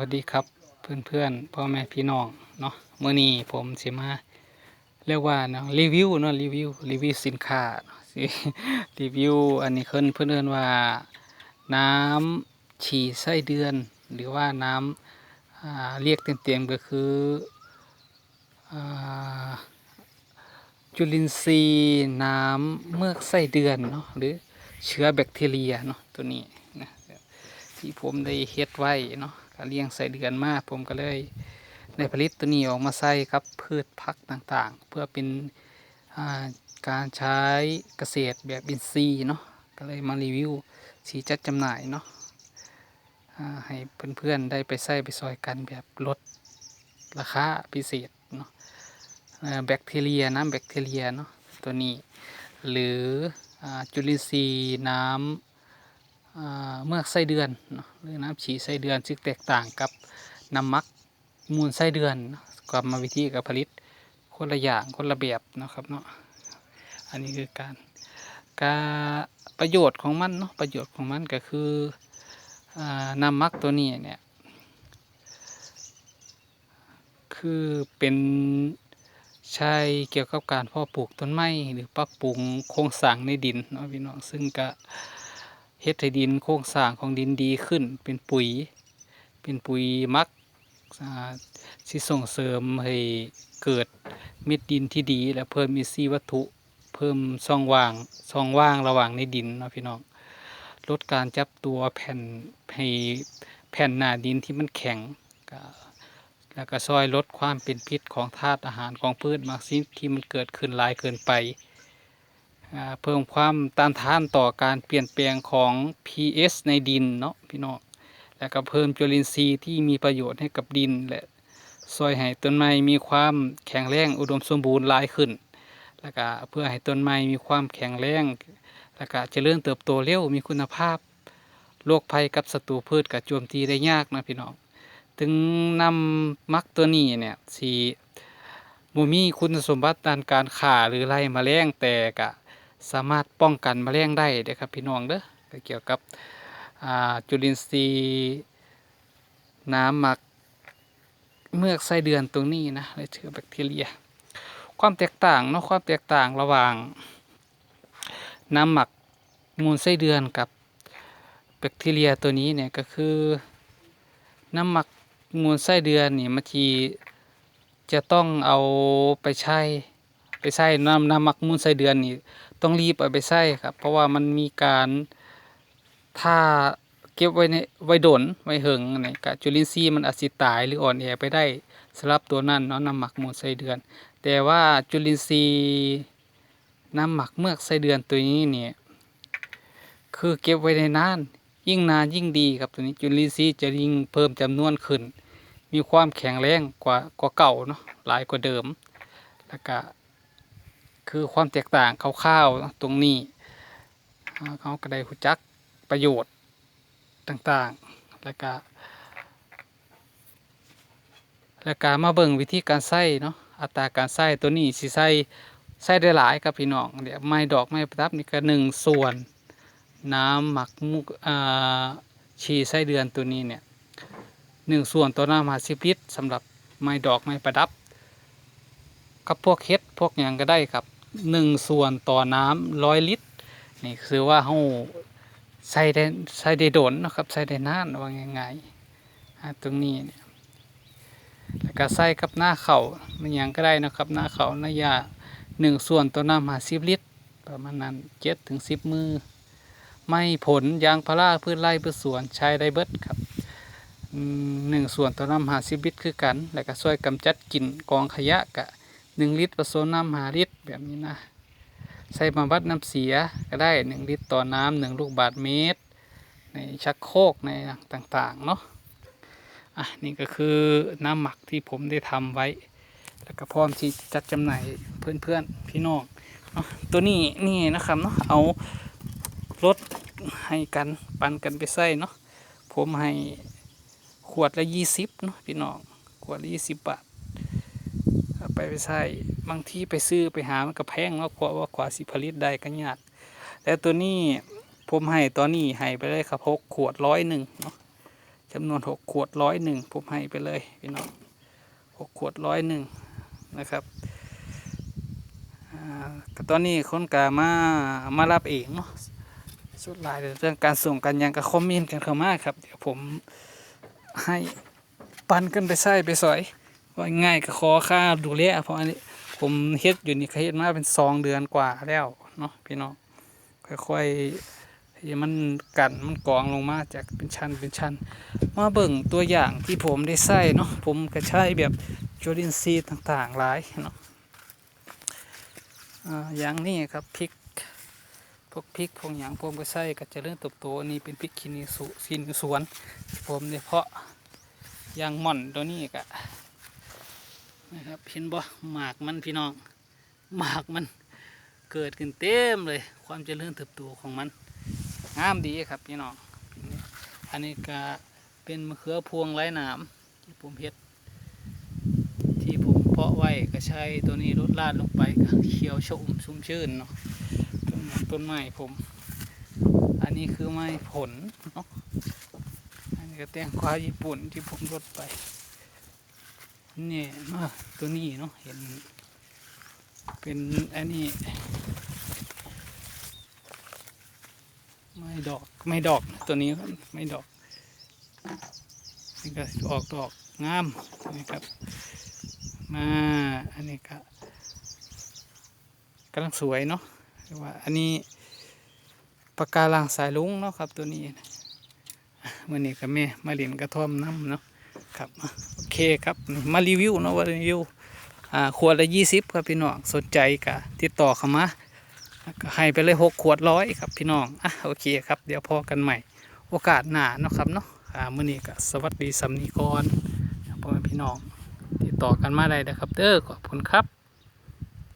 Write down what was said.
วัสดีครับเพื่อนเพื่อนพ่อแม่พี่น้องเนาะเมื่อนี้ผมสิมาเรียกว่าเนาะรีวิวเนาะรีวิวรีวิวสินค้ารีวิวอันนี้เพิ่นเพื่อนเอิ้นว่าน้ำฉี่ไส้เดือน หรือว่าน้ำเรียกเต็มๆก็คือจุลินทรีย์น้ำเมือกไส้เดือนเนาะหรือเชื้อแบคทีเรียเนาะตัวนี้นะที่ผมได้เฮ็ดไว้เนาะ ก็เลี้ยงใส่เดือนมาผมก็เลยได้ผลิตตัวนี้ออกมาใส่ครับพืชผักต่างๆ เพื่อเป็นาการใช้เกษตรแบบอินทรีย์เนาะก็เลยมารีวิวสีจัดจำหน่ายเนาะาให้เพื่อนๆได้ไปใส่ไปซอยกันแบบลดราคาพิเศษเนาะแบคทีเรียน้ำแบคทีเรียเนาะตัวนี้ หรืออจุลินทรีย์น้ำ เมือกไส้เดือนหรือน้ำฉี่ไส้เดือนซึ่งแตกต่างกับน้ำมักมูลไส้เดือนกรรมวิธีการผลิตคนละอย่างคนละแบบนะครับเนาะอันนี้คือการการประโยชน์ของมันเนาะประโยชน์ของมันก็คืออน้ำมักตัวนี้เนี่ยคือเป็นใช้เกี่ยวกับการพาะปลูกต้นไม้หรือปรับปรุงโครงสร้างในดินเนาะพี่น้องซึ่งก็ เฮ็ดให้ดินโครงสร้างของดินดีขึ้น เป็นปุ๋ย เป็นปุ๋ยมักอ่าที่ส่งเสริมให้เกิดเม็ดดินที่ดี และเพิ่มอินทรีวัตถุ เพิ่มช่องว่างช่องว่างระหว่างในดินนะพี่น้องลดการจับตัวแผ่นให้แผ่นหน้าดินที่มันแข็งแล้วก็ช่วยลดความเป็นพิษของธาตุอาหารของพืชมากสิ่งที่มันเกิดขึ้นหลายเกินไป เพิ่มความต้านทานต่อการเปลี่ยนแปลงของ pH ในดินเนาะพี่น้องแล้วก็เพิ่มจุลินทรีย์ที่มีประโยชน์ให้กับดินและช่วยให้ต้นไม้มีความแข็งแรงอุดมสมบูรณ์หลายขึ้น แล้วก็เพื่อให้ต้นไม้มีความแข็งแรง แล้วก็เจริญเติบโตเร็วมีคุณภาพโรคภัยกับศัตรูพืชก็โจมตีได้ยากนะพี่น้อง ถึงนำมักตัวนี้เนี่ยสีบ่มีคุณสมบัติด้านการฆ่าหรือไล่มแมลงแต่ก็ สามารถป้องกันแมลงได้เด้อครับพี่น้องเด้อเกี่ยวกับจุลินทรีย์น้ำหมักเมือกไส้เดือนตรงนี้นะและเชื้อแบคทีเรีย ความแตกต่างเนาะความแตกต่างระหว่าง น้ำหมักมูลไส้เดือนกับแบคทีเรียตัวนี้เนี่ยก็คือน้ำหมักมูลไส้เดือนนี่บางทีจะต้องเอาไปใช้ ไปใช้น้ำน้ำหมักมูลไส้เดือนนี่ต้องรีบเอาไปใส่ครับ เพราะว่ามันมีการถ้าเก็บไว้ในไว้ดนไว้เหิงนี่ยกจุลินทรีย์มันอาจสิตายหรืออ่อนแอไปได้สำหรับตัวนั้นเนาะน้ำหมักมูลไส้เดือน แต่ว่าจุลินทรีย์น้ำหมักเมือกไส้เดือนตัวนี้เนี่ยคือเก็บไว้ในนานยิ่งนานยิ่งดีครับตัวนี้จุลินทรีย์จะยิ่งเพิ่มจำนวนขึ้น มีความแข็งแรงกว่ากว่าเก่าเนาะหลายกว่าเดิมแล้วก็ คือความแตกต่างคร่าวๆตรงนี้เขาก็ได้รู้จักประโยชน์ต่างๆ แล้วก็แล้วก็มาเบิ่งวิธีการใส่เนาะอัตราการใส่ตัวนี้สิใส่ใส่ได้หลายครับพี่น้องเดี๋ยวไม้ดอกไม้ประดับนี่ก็หนึ่งส่วน น้ำหมักมุกอ่าชีไส้เดือนตัวนี้เนี่ยหนึ่งส่วนต่อน้ำห้าสิบลิตรสำหรับไม้ดอกไม้ประดับกับพวกเฮ็ดพวกอย่างก็ได้ครับ หนึ่งส่วนต่อน้ำร้อยลิตรนี่คือว่าเฮาใส่ได้ใส่ได้โดนนะครับใส่ได้นานว่าง่ายๆตรงนี้เนี่ยแล้วก็ใส่กับหน้าเขามันยังก็ได้นะครับหน้าเขาหน้ายาหนึ่งส่วนต่อน้ำห้าสิบลิตร ประมาณนั้นเจ็ดถึงสิบมือ ไม่ผลยางพาราพืชไร่พืชสวนใช้ได้เบิดครับหนึ่งส่วนต่อน้ำห้าสิบลิตรคือกัน แล้วก็ช่วยกำจัดกลิ่นกองขยะกะ หนึ่งลิตรผสมน้ำหาลิตรแบบนี้นะ ใส่มาวัดน้ำเสียก็ได้หนึ่งลิตรต่อน้ำหนึ่งลูกบาทเมตร ในชักโครกในต่างๆเนาะอะนี่ก็คือน้ำหมักที่ผมได้ทำไว้ แล้วก็พร้อมที่จัดจำหน่ายเพื่อนๆพี่น้องเนาะตัวนี้นี่นะครับเนาะเอารถให้กันปันกันไปใส่เนาะผมให้ขวดละยี่สิบเนาะพี่น้องขวดละยี่สิบบาทเอา ไปไปใส่บางที่ไปซื้อไปหามันก็แพงเนาะกว่าว่ากว่าสิผลิตได้ก็ยากแต่ตัวนี้ผมให้ตอนนี้ให้ไปเลยครับหกขวดร้อยหนึ่งเนาะจำนวนหกขวดร้อยหนึ่งผมให้ไปเลยพี่น้องหกขวดร้อยหนึ่งนะครับก็ตอนนี้คนกามามารับเองเนาะสุดลายเรื่องการส่งกันยังกับคอมเมนต์กันเข้ามาครับ เดี๋ยวผมให้ปันกันไปใส่ไปสอย ว่าง่ายก็ขอค่าดูแลเพราะอันนี้ผมเฮ็ดอยู่นี่เฮ็ดมาเป็นสองเดือนกว่าแล้วเนาะพี่น้องค่อยๆให้มันกันมันกองลงมาจากเป็นชั้นเป็นชั้น มาเบิ่งตัวอย่างที่ผมได้ใส่เนาะผมก็ใช้แบบจุลินทรีย์ต่างๆหลายเนาะอย่างนี้ครับพริกพวกพริกพวกอย่างผมก็ใส่ก็จะเริ่มเติบโตอันนี้เป็นพริกขี้นูสุขี้หนูสวนที่ผมได้เพาะอยางหม่อนตัวนี้ก็ นะครับเห็นบ่หมากมันพี่น้องหมากมันเกิดขึ้นเต็มเลย ความเจริญเติบโตของมันงามดีครับพี่น้องอันนี้ก็เป็นมะเขือพวงไร้หนามที่ผมเฮ็ดที่ผมเพาะไว้ก็ใช้ตัวนี้ลดลาดลงไปก็เขียวชอุ่มชุ่มชื่นเนาะต้นต้นไม้ผม อันนี้คือไม้ผลเนาะอันนี้ก็แตงกวาญี่ปุ่นที่ผมลดไป เนี่ยมาตัวนี้เนาะเห็น เป็นอันนี้ไม่ดอกไม่ดอกตัวนี้ครับไม่ดอกนี่ก็ออกดอกงามนะครับมาอันนี้ก็กำลังสวยเนาะเรียกว่าอันนี้ปากการังสายลุงเนาะครับตัวนี้วันนี้ก็แม่มาเรียนกระท่อมน้ำเนาะ ครับโอเคครับมารีวิวเนาะว่ารีวิวอ่าขวดละยี่สิบครับพี่น้องสนใจก็ติดต่อเข้ามาก็ให้ไปเลยหกขวดร้อยครับพี่น้องอะโอเคครับเดี๋ยวพอกันใหม่ โอกาสหน้าเนาะครับเนาะอ่ามื้อนี้ก็สวัสดีสำนีกรพ่อแม่พี่น้องติดต่อกันมาได้นะครับเด้อขอบคุณครับ